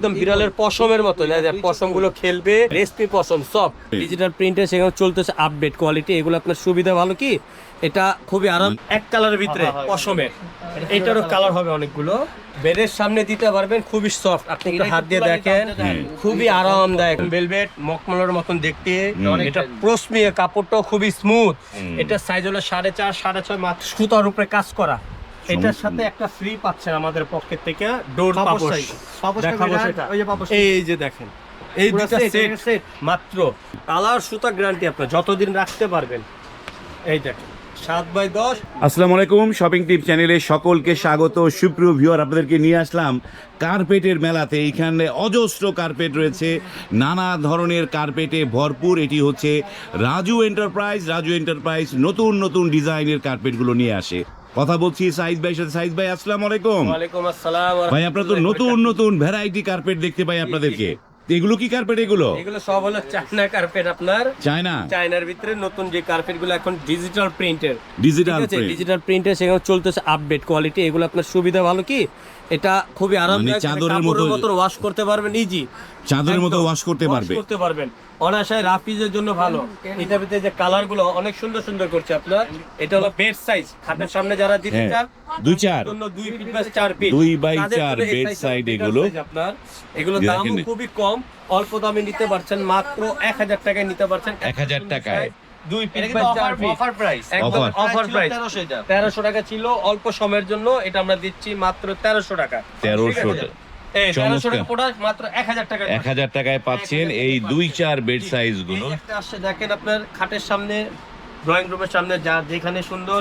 একদম বিড়ালের পশমের মতো পশমগুলো খেলবে রেসপি পশম সব। ডিজিটাল প্রিন্টে সেখানে চলতেছে আপডেট কোয়ালিটি এগুলো আপনার সুবিধা ভালো কি? এটা খুবই আরাম এক কালারের ভিতরে পশমের। এটারও কালার হবে অনেকগুলো। বেডের সামনে দিতে পারবেন খুবই সফট আপনি একটু হাত দিয়ে দেখেন। খুবই আরামদায়ক। ভেলভেট মকমলের মতন দেখতে। এটা প্রশ্মিয়ে কাপড়টাও খুবই স্মুথ এটা সাইজ হলো সাড়ে চার সাড়ে ছয় মাত্র সুতার উপরে কাজ করা। এটার সাথে একটা ফ্রি পাচ্ছেন আমাদের পকেট থেকে ডোর পাপোশ দেখাবো সেটা। ওই যে পাপোশ। এই যে দেখেন এই দুটা সেট মাত্র কালার সুতা গ্যারান্টি আপনার যতদিন রাখতে পারবেন। এই দেখেন আসসালামু আলাইকুম শপিং টিপ চ্যানেলে সকলকে স্বাগত। সুপ্রিয় ভিউয়ার আপনাদেরকে নিয়ে আসলাম কার্পেটের মেলাতে। এইখানে অজস্র কার্পেট রয়েছে নানা ধরনের কার্পেটে ভরপুর। এটি হচ্ছে রাজু এন্টারপ্রাইজ রাজু এন্টারপ্রাইজ নতুন নতুন ডিজাইনের কার্পেটগুলো নিয়ে আসে। কথা বলছি সাইজ ভাই সাথে। সাইজ ভাই আসসালামু আলাইকুম। ওয়ালাইকুম আসসালাম ভাই আপনারা তো নতুন নতুন ভ্যারাইটি কার্পেট দেখতে পাই আপনাদেরকে। এগুলো কি কার্পেট এগুলো? এগুলো সব হলো চায়না কার্পেট আপনার। চায়না? চায়নার ভিতরে নতুন যে কার্পেটগুলো এখন ডিজিটাল প্রিন্টের ডিজিটাল ডিজিটাল প্রিন্টের সেখানে চলতেছে আপডেট কোয়ালিটি এগুলো আপনার সুবিধা ভালো কি? এটা খুবই আরামদায়ক। মানে চাদরের মতো- মতো ওয়াশ করতে পারবেন ইজি চাদরের মতো ওয়াশ করতে পারবে। করতে পারবেন। অনাশায় রাফিজের জন্য ভালো। এটার ভিতরে যে কালারগুলো অনেক সুন্দর সুন্দর করছে আপনার। এটা হলো বেড সাইজ খাটের সামনে যারা দিতে হ্যাঁ, চান দুই চার। জন্য দুই ফিট বাই চার ফিট দুই বাই চার side bigger এগুলো। আপনার। এগুলো দাম খুবই কম। অল্প দামে নিতে পারছেন মাত্র এক হাজার টাকায় নিতে পারছেন। 1000 টাকায়। দুই এটা। একদম অফার প্রাইস তেরোশো টাকা। ছিল অল্প সময়ের জন্য। এটা আমরা দিচ্ছি মাত্র তেরোশো টাকা। 1300 ঠিক আছে? এই তেরোশো টাকা। এক হাজার টাকায় পাচ্ছেন। এই দুই চার বেড সাইজগুলো। দেখেন আপনার খাটের সামনে ড্রয়িং রুমের সামনে যা যেখানে সুন্দর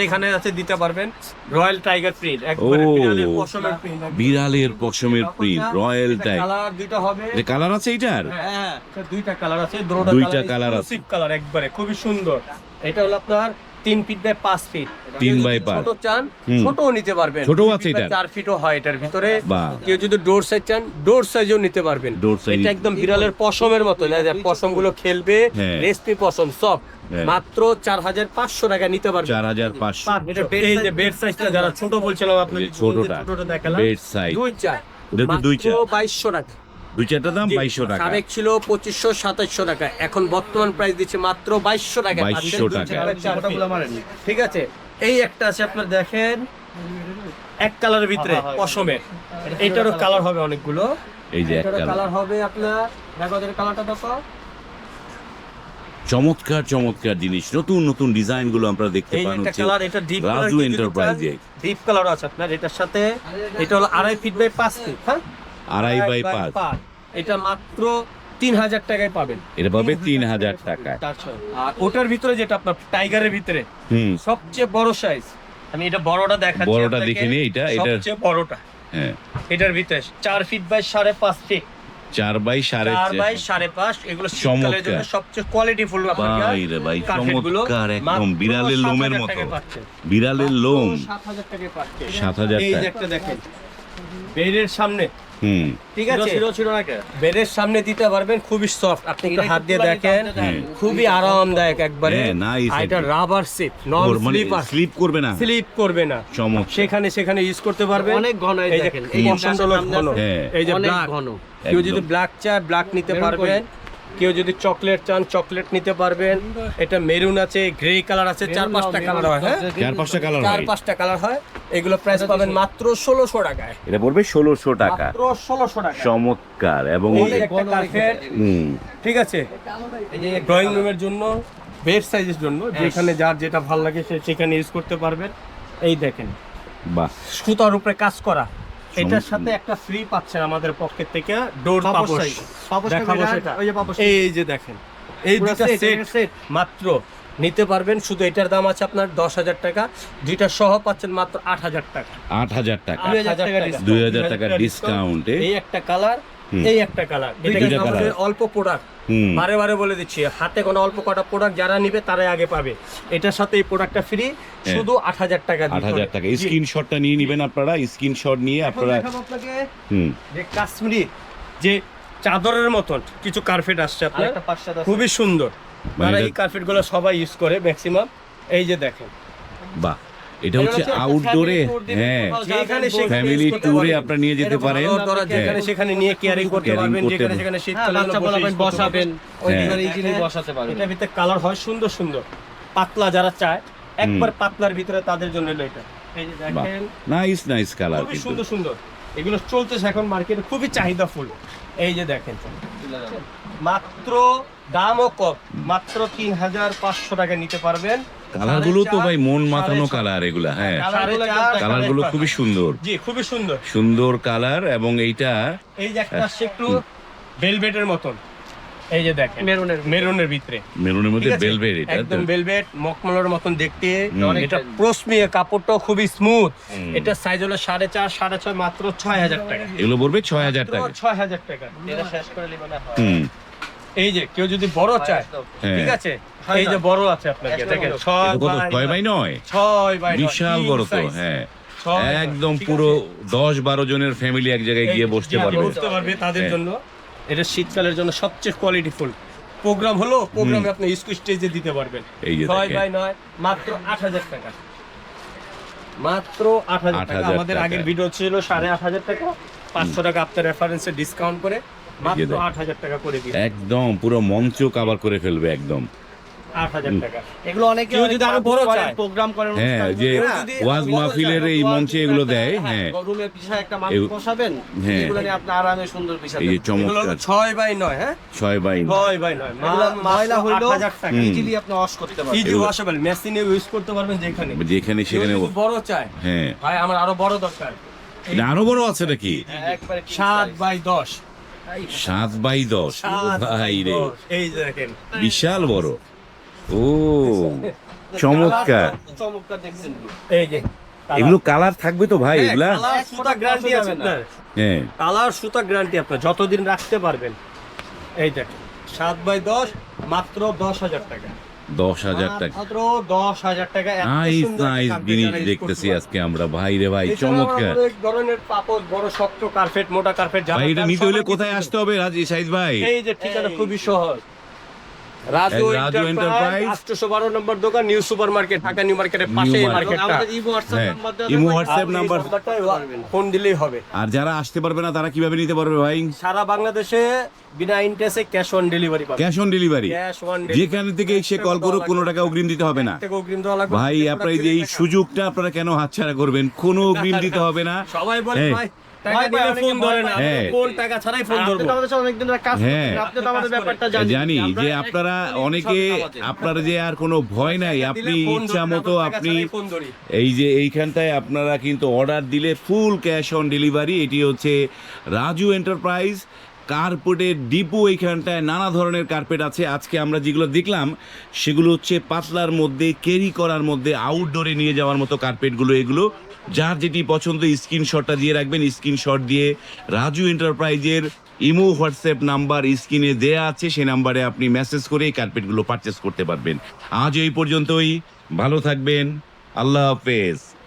সেখানে আছে দিতে পারবেন রয়্যাল টাইগার প্রিন্ট একবারে বিড়ালের পশমের প্রিন্ট বিড়ালের পশমের প্রিন্ট রয়্যাল টাইপ কালার দুইটা হবে। কালার আছে এইটার? হ্যাঁ দুইটা কালার আছে দুইটা colour আছে। কালার একবারে খুবই সুন্দর। এটা হলো আপনার তিন ফিট বাই পাঁচ ফিট তিন যদি পাঁচ। ছোট চান। ছোটও নিতে পারবেন দুই আছে এটার? চার ফিটও হয় এটার ভিতরে কেউ যদি ডোর সাইজ চান ডোর সাইজও নিতে পারবেন। এটা একদম বিড়ালের পশমের মতো পশমগুলো খেলবে হ্যাঁ। রেসপি পশম সব হ্যাঁ। মাত্র চার হাজার পাঁচশো টাকা নিতে পারবেন চার হাজার পাঁচশো এই যে বেড সাইজটা যারা ছোট বলছিলাম আপনাদের ছোটটা। দেখালাম Bed size। দুই চার দুই চার। বাইশশো টাকা দুই চারটা দাম বাইশশো টাকা। সাবেক ছিল পঁচিশশো সাতাশশো টাকা। এখন বর্তমান প্রাইস দিচ্ছে মাত্র বাইশশো টাকা। 2200 পাচ্ছেন দুই টাকা। ঠিক আছে? এই একটা আছে আপনার দেখেন এক কালারের ভিতরে হ্যাঁ, হ্যাঁ, পশমের। এটারও কালার হবে অনেকগুলো। এই যে এক এটারও কালার হবে আপনার দেখো কালারটা দেখো। চমৎকার চমৎকার জিনিস। নতুন নতুন ডিজাইনগুলো আমরা দেখতে একটা হচ্ছে কালার এটা ডিপ রাজু এন্টারপ্রাইজে ডিপ কালার আছে আপনার এটার সাথে এটা হলো আড়াই ফিট বাই পাঁচ ফিট হ্যাঁ? আড়াই বাই পাঁচ। এটা মাত্র তিন হাজার টাকায় পাবেন। এটা পাবে তিন হাজার টাকায়। আর ওটার ভিতরে যেটা আপনার টাইগারের ভিতরে হুম। সবচেয়ে বড় সাইজ আমি এটা বড়টা দেখাচ্ছি বড়টা আপনাকে। দেখে নিই, এটা- এটা- সবচেয়ে বড়টা। হ্যাঁ। এটার ভিতরে চার ফিট বাই সাড়ে পাঁচ ফিট চার বাই সাড়ে চার বাই সাড়ে পাঁচ। এগুলো শীতকালের জন্য সবচেয়ে কোয়ালিটি ফুল ভাই রে ভাই, চমৎকার একদম বিড়ালের লোমের মতো। বিড়ালের লোম। সাত হাজার টাকায় পাচ্ছে। সাত হাজার এই যে একটা দেখেন। বেডের সামনে ঠিক আছে? ছিল ছিল না বেডের সামনে দিতে পারবেন খুবই সফট আপনি একটু হাত দিয়ে দেখেন। খুবই আরামদায়ক একবারে। হ্যাঁ, এটা rubber seat non slipper slip করবে না। স্লিপ করবে না। সেখানে সেখানে ইউজ করতে পারবে অনেক ঘন এই দেখেন। এই ঘন। হ্যাঁ। এই যে ব্ল্যাক ঘন। কেউ যদি ব্ল্যাক চায় ব্ল্যাক নিতে পারবেন। কেউ যদি চকলেট চান চকলেট নিতে পারবেন। এটা মেরুন আছে গ্রে কালার আছে চার পাঁচটা কালার হয় হ্যাঁ? চার পাঁচটা কালার চার হয়। পাঁচটা কালার হয়। এগুলো প্রাইস পাবেন মাত্র ষোলোশো টাকায়। এটা পড়বে ষোলোশো টাকা। মাত্র ষোলোশো টাকা চমৎকার এবং এই একটা কার্পেট ঠিক আছে। ড্রয়িং রুমের জন্য বেড সাইজের জন্য যেখানে যার যেটা ভালো লাগে সে সেখানে ইউজ করতে পারবেন। এই দেখেন। বাহ। সুতার উপরে কাজ করা। এটার সাথে একটা ফ্রি পাচ্ছেন আমাদের পকেট থেকে ডোর পাপোশ দেখাবো সেটা। এই যে দেখেন এই দুটা সেট মাত্র নিতে পারবেন। শুধু এটার দাম আছে আপনার দশ হাজার টাকা। দুইটা সহ পাচ্ছেন মাত্র আট হাজার টাকা। আট হাজার টাকা। দুই হাজার টাকা discount। দুই হাজার টাকা ডিসকাউন্টে এই একটা কালার। এই একটা কালার। আমাদের অল্প প্রোডাক্ট বারে বারে বলে দিচ্ছি হাতে কোনো অল্প কটা প্রোডাক্ট যারা নিবে তারাই আগে পাবে। এটার সাথে এই প্রোডাক্টটা ফ্রি শুধু আট হাজার টাকা আট হাজার টাকা। স্ক্রিনশটটা নিয়ে নেবেন আপনারা। স্ক্রিনশট নিয়ে আপনারা আপনাকে হুম। যে কাশ্মীরি যে চাদরের মতন কিছু কার্পেট আসছে আপনার। খুবই সুন্দর। মানে তারা এই কার্পেটগুলো সবাই ইউজ করে ম্যাক্সিমাম এই যে দেখেন। বাহ। এটা হচ্ছে আউটডোরে হ্যাঁ যেখানে সেখানে ফ্যামিলি ট্যুরে আপনারা নিয়ে যেতে পারেন। যেখানে হ্যাঁ। সেখানে নিয়ে কেয়ারিং করতে পারবেন যেখানে সেখানে হ্যাঁ, শীতকালে বাচ্চা বলাবেন বসাবেন ওই হ্যাঁ। ইজিলি বসাতে পারবেন। এটার ভিতরে কালার হয় সুন্দর সুন্দর। পাতলা যারা চায় একবার পাতলার ভিতরে তাদের জন্য হলো এটা। এই যে দেখেন নাইস নাইস কালার কিন্তু। সুন্দর সুন্দর। এগুলো চলতেছে এখন মার্কেটে খুবই চাহিদা ফুল এই যে দেখেন। মাত্র দামও কম মাত্র তিন হাজার পাঁচশো টাকা নিতে পারবেন। কালারগুলো তো ভাই মন মাতানো কালার এগুলা হ্যাঁ। সাড়ে চার, কালারগুলো খুবই সুন্দর। জি খুবই সুন্দর। সুন্দর কালার এবং এইটা এই যে একটা আসছে একটু ভেলভেটের মতন। এই যে দেখেন মেরুনের মেরুনের ভিতরে। মেরুনের মধ্যে বেলভেট এটা একদম মকমলের মতন দেখতে। এটা প্রসমিয়ে কাপড়টাও খুবই স্মুথ এটা সাইজ হলো সাড়ে চার সাড়ে ছয় মাত্র ছয় হাজার টাকা। এগুলো পড়বে ছয় হাজার টাকা। ছয় হাজার টাকা। এটা শেষ করে নেবেন হুম। এই যে কেউ যদি বড় চায় হ্যাঁ। ঠিক আছে? এই যে বড় আছে আপনাকে দেখেন ছয় বাই ছয় বাই নয়। ছয় বাই বিশাল বড় তো হ্যাঁ। একদম পুরো দশ বারো জনের ফ্যামিলি এক জায়গায় গিয়ে বসতে পারবে। বসতে পারবে তাদের হ্যাঁ। জন্য। এটা শীতকালের জন্য সবচেয়ে কোয়ালিটি ফুল। প্রোগ্রাম হলো প্রোগ্রামে আপনি স্কুল স্টেজে দিতে পারবেন। ছয় বাই নয় মাত্র আট হাজার টাকা। মাত্র আট হাজার টাকা। আমাদের আগের ভিডিও ছিল সাড়ে আট হাজার টাকা। পাঁচশো টাকা আপনার রেফারেন্সে ডিসকাউন্ট করে মাত্র আট হাজার টাকা করে দিই একদম পুরো মঞ্চ কাভার করে ফেলবে একদম। আট হাজার টাকা। এগুলো অনেকে যদি আরও বড় চায়। প্রোগ্রাম করেন হ্যাঁ যে করেন না? যদি ওয়াজ মাহফিলের এই মঞ্চে এগুলো দেয় হ্যাঁ। রুমের পিছনে একটা মানুষ বসাবেন হ্যাঁ। এগুলো নিয়ে আপনি আরামে সুন্দর পিছাতে এই যে এগুলো হলো চমৎকার ছয় বাই নয় হ্যাঁ? ছয় বাই নয়। বাই নয়। ময়লা হইল আট হাজার টাকা। ইজিলি আপনি ওয়াশ করতে পারবেন। ইজি ওয়াশেবল মেশিনে ইউজ করতে পারবেন যেখানে। যেখানে সেখানে বড় চায় হ্যাঁ। ভাই আমার আরও বড় দরকার। আরও বড় আছে নাকি? সাত বাই দশ। সাত বাই দশ। ভাই রে। এই দেখেন। বিশাল বড়। ও চমৎকার। চমৎকার দেখছেন এই যে এগুলো কালার থাকবে তো ভাই এগুলা? কালার সুতা গ্যারান্টি আছে আপনার হ্যাঁ। কালার সুতা গ্যারান্টি আপনার যতদিন রাখতে পারবেন। এই দেখেন সাত বাই দশ মাত্র দশ হাজার টাকা। দশ হাজার টাকা। মাত্র দশ হাজার টাকা এত নাইস নাইস জিনিস দেখতেছি আজকে আমরা। ভাই রে ভাই পারে। চমৎকার। ধরনের পাপড় বড় শক্ত কার্পেট মোটা কার্পেট যারা ভাই এটা নিতে হলে কোথায় আসতে হবে রাজি সাইদ ভাই? এই যে ঠিকানা খুবই সহজ। Raju enterprise Enterprise। আটশোশো বারো নম্বর দোকান new super market Dhaka new মার্কেটের পাশে এই মার্কেটটা আমাদের ইমো হোয়াটসঅ্যাপ হ্যাঁ, নাম্বার দেওয়া ইমো হোয়াটসঅ্যাপ নাম্বার ফোন দিলেই হবে। আর যারা আসতে পারবে না তারা কীভাবে নিতে পারবে ভাই? সারা বাংলাদেশে বিনা ইন্টারেস্টে ক্যাশ অন ডেলিভারি পাবে cash on delivery cash on যেখান থেকে সে কল করুক কোনো টাকা অগ্রিম দিতে হবে না। থেকে অগ্রিম দেওয়া লাগবে ভাই আপনার এই সুযোগটা আপনারা কেন হাতছাড়া করবেন? কোনো অগ্রিম দিতে হবে না। সবাই বলে হ্যাঁ। ভাই হ্যাঁ। হ্যাঁ। জানি যে আপনারা অনেকে আপনার যে আর কোনো ভয় নাই আপনি ইচ্ছা মতো আপনি। এই যে এইখানটায় আপনারা কিন্তু অর্ডার দিলে ফুল ক্যাশ অন ডেলিভারি এটি হচ্ছে রাজু এন্টারপ্রাইজ কার্পেটের ডিপো এইখানটায় নানা ধরনের কার্পেট আছে। আজকে আমরা যেগুলো দেখলাম, সেগুলো হচ্ছে পাতলার মধ্যে, ক্যারি করার মধ্যে আউটডোরে নিয়ে যাওয়ার মতো কার্পেটগুলো। এগুলো যার যেটি পছন্দ, স্ক্রিনশটটা দিয়ে রাখবেন। স্ক্রিনশট দিয়ে রাজু এন্টারপ্রাইজের ইমো, হোয়াটসঅ্যাপ নাম্বার স্ক্রিনে দেয়া আছে। সেই নাম্বারে আপনি মেসেজ করে এই কার্পেটগুলো পারচেস করতে পারবেন। আজ এই পর্যন্তই। ভালো থাকবেন। আল্লাহ হাফেজ।